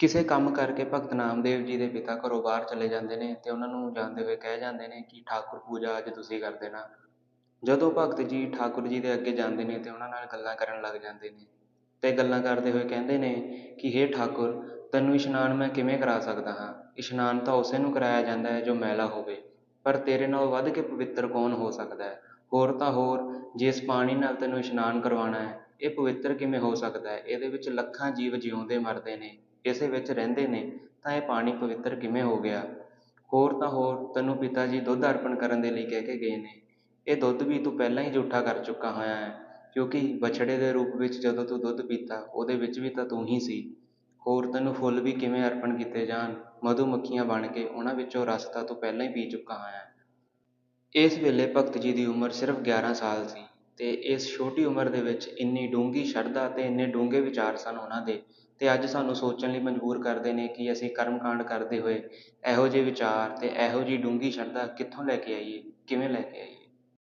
ਕਿਸੇ ਕੰਮ ਕਰਕੇ ਭਗਤ ਨਾਮਦੇਵ ਜੀ ਦੇ ਪਿਤਾ ਘਰੋਂ ਬਾਹਰ ਚਲੇ ਜਾਂਦੇ ਨੇ ਅਤੇ ਉਹਨਾਂ ਨੂੰ ਜਾਂਦੇ ਹੋਏ ਕਹਿ ਜਾਂਦੇ ਨੇ ਕਿ ਠਾਕੁਰ ਪੂਜਾ ਅੱਜ ਤੁਸੀਂ ਕਰ ਦੇਣਾ। ਜਦੋਂ ਭਗਤ ਜੀ ਠਾਕੁਰ ਜੀ ਦੇ ਅੱਗੇ ਜਾਂਦੇ ਨੇ ਅਤੇ ਉਹਨਾਂ ਨਾਲ ਗੱਲਾਂ ਕਰਨ ਲੱਗ ਜਾਂਦੇ ਨੇ ਅਤੇ ਗੱਲਾਂ ਕਰਦੇ ਹੋਏ ਕਹਿੰਦੇ ਨੇ ਕਿ ਹੇ ਠਾਕੁਰ, ਤੈਨੂੰ ਇਸ਼ਨਾਨ ਮੈਂ ਕਿਵੇਂ ਕਰਾ ਸਕਦਾ ਹਾਂ? ਇਸ਼ਨਾਨ ਤਾਂ ਉਸੇ ਨੂੰ ਕਰਾਇਆ ਜਾਂਦਾ ਹੈ ਜੋ ਮੈਲਾ ਹੋਵੇ, ਪਰ ਤੇਰੇ ਨਾਲੋਂ ਵੱਧ ਕੇ ਪਵਿੱਤਰ ਕੌਣ ਹੋ ਸਕਦਾ ਹੈ? ਹੋਰ ਤਾਂ ਹੋਰ, ਜਿਸ ਪਾਣੀ ਨਾਲ ਤੈਨੂੰ ਇਸ਼ਨਾਨ ਕਰਵਾਉਣਾ ਹੈ, ਇਹ ਪਵਿੱਤਰ ਕਿਵੇਂ ਹੋ ਸਕਦਾ ਹੈ? ਇਹਦੇ ਵਿੱਚ ਲੱਖਾਂ ਜੀਵ ਜਿਉਂਦੇ ਮਰਦੇ ਨੇ। ਇਸੇ ਵਿੱਚ ਰਹਿੰਦੇ ਨੇ, ਤਾਂ ਇਹ ਪਾਣੀ ਪਵਿੱਤਰ ਕਿਵੇਂ ਹੋ ਗਿਆ? ਹੋਰ ਤਾਂ ਹੋਰ, ਤੈਨੂੰ ਪਿਤਾ ਜੀ ਦੁੱਧ ਅਰਪਣ ਕਰਨ ਦੇ ਲਈ ਕਹਿ ਕੇ ਗਏ ਨੇ। ਇਹ ਦੁੱਧ ਵੀ ਤੂੰ ਪਹਿਲਾਂ ਹੀ ਜੂਠਾ ਕਰ ਚੁੱਕਾ ਹੋਇਆ ਹੈ, ਕਿਉਂਕਿ ਬਛੜੇ ਦੇ ਰੂਪ ਵਿੱਚ ਜਦੋਂ ਤੂੰ ਦੁੱਧ ਪੀਤਾ, ਉਹਦੇ ਵਿੱਚ ਵੀ ਤਾਂ ਤੂੰ ਹੀ ਸੀ। ਹੋਰ ਤੈਨੂੰ ਫੁੱਲ ਵੀ ਕਿਵੇਂ ਅਰਪਣ ਕੀਤੇ ਜਾਣ? ਮਧੂ ਮੱਖੀਆਂ ਬਣ ਕੇ ਉਹਨਾਂ ਵਿੱਚੋਂ ਰਸ ਤਾਂ ਤੂੰ ਪਹਿਲਾਂ ਹੀ ਪੀ ਚੁੱਕਾ ਹੋਇਆ ਇਸ ਵੇਲੇ ਭਗਤ ਜੀ ਦੀ ਉਮਰ ਸਿਰਫ ਗਿਆਰਾਂ ਸਾਲ ਸੀ। ਅਤੇ ਇਸ ਛੋਟੀ ਉਮਰ ਦੇ ਵਿੱਚ ਇੰਨੀ ਡੂੰਘੀ ਸ਼ਰਧਾ ਅਤੇ ਇੰਨੇ ਡੂੰਘੇ ਵਿਚਾਰ ਸਨ ਉਹਨਾਂ ਦੇ ਅਤੇ ਅੱਜ ਸਾਨੂੰ ਸੋਚਣ ਲਈ ਮਜਬੂਰ ਕਰਦੇ ਨੇ ਕਿ ਅਸੀਂ ਕਰਮ ਕਾਂਡ ਕਰਦੇ ਹੋਏ ਇਹੋ ਜਿਹੇ ਵਿਚਾਰ ਅਤੇ ਇਹੋ ਜਿਹੀ ਡੂੰਘੀ ਸ਼ਰਧਾ ਕਿੱਥੋਂ ਲੈ ਕੇ ਆਈਏ, ਕਿਵੇਂ ਲੈ ਕੇ ਆਈਏ?